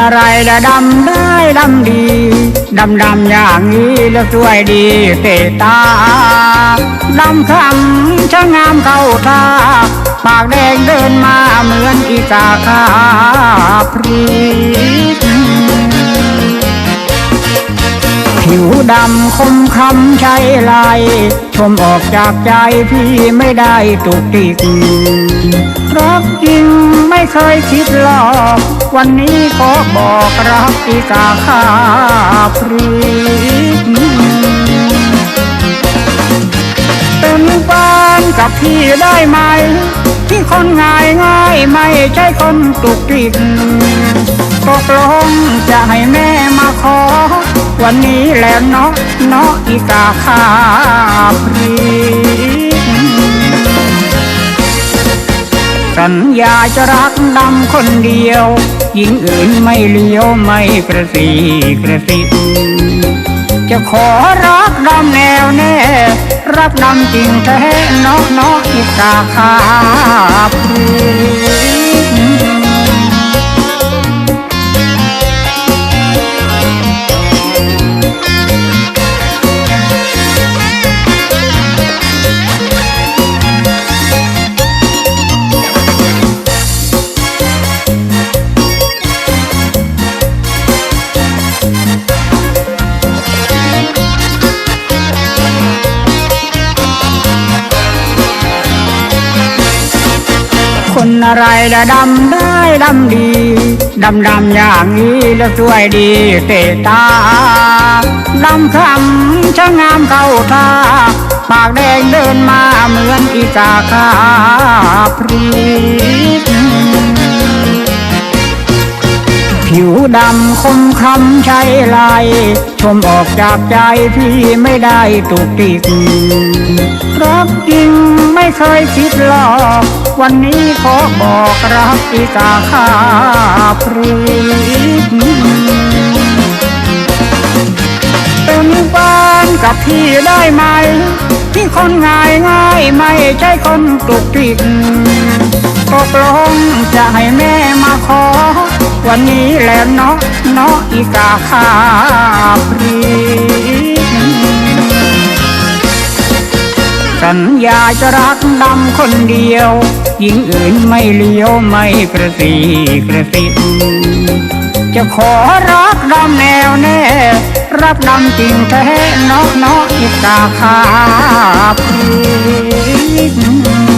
อะไรละดำได้ดำดี ดำดำอย่างนี้แล้วสวยดีเตะตา ดำคำช่างงามเข้าท่าปากแดงเดินมาเหมือนอีกาคาพรีผิวดำคมคำใช้ลายชมออกจากใจพี่ไม่ได้ตุกติกรักจริง ไม่เคยคิดหลอก วันนี้ขอบอกรักอีกาคาพรีเป็นแฟนกับพี่ได้ไหม ที่คนง่ายง่ายไม่ใช่คนตุกติกตกลงจะให้แม่มาขอ วันนี้แหละเนาะเนาะอีกาคาพรี สัญญาจะรักดำคนเดียว หญิงอื่นไม่เลี้ยวไม่กระสีกระสิบจะขอรักดำแนวแน่ รักดำจริงแท้นอกนอกอิสาขาพรี คนอะไรละดำได้ดำดีดำดำอย่างนี้แล้วสวยดีเตะตาดำคำช่างงามเข้าท่าปากแดงเดินมาเหมือนอีกาคาพรี ผิวดำคมคำใช้ลายชมออกจากใจพี่ไม่ได้ตุกติกรักจริงไม่เคยคิดหลอก วันนี้ขอบอกรักอีกาคาพรีเป็นแฟนกับพี่ได้ไหมที่คนง่ายง่ายไม่ใช่คนตุกติกตกลงจะให้แม่มาขอ วันนี้แหละเนาะเนาะอีกาคาพรีสัญญาจะรักดำคนเดียว หญิงอื่นไม่เลี้ยวไม่กระสีกระสิบจะขอรักดำแนวแน่ รักดำจริงแท้เนาะเนาะอิกาคาพรี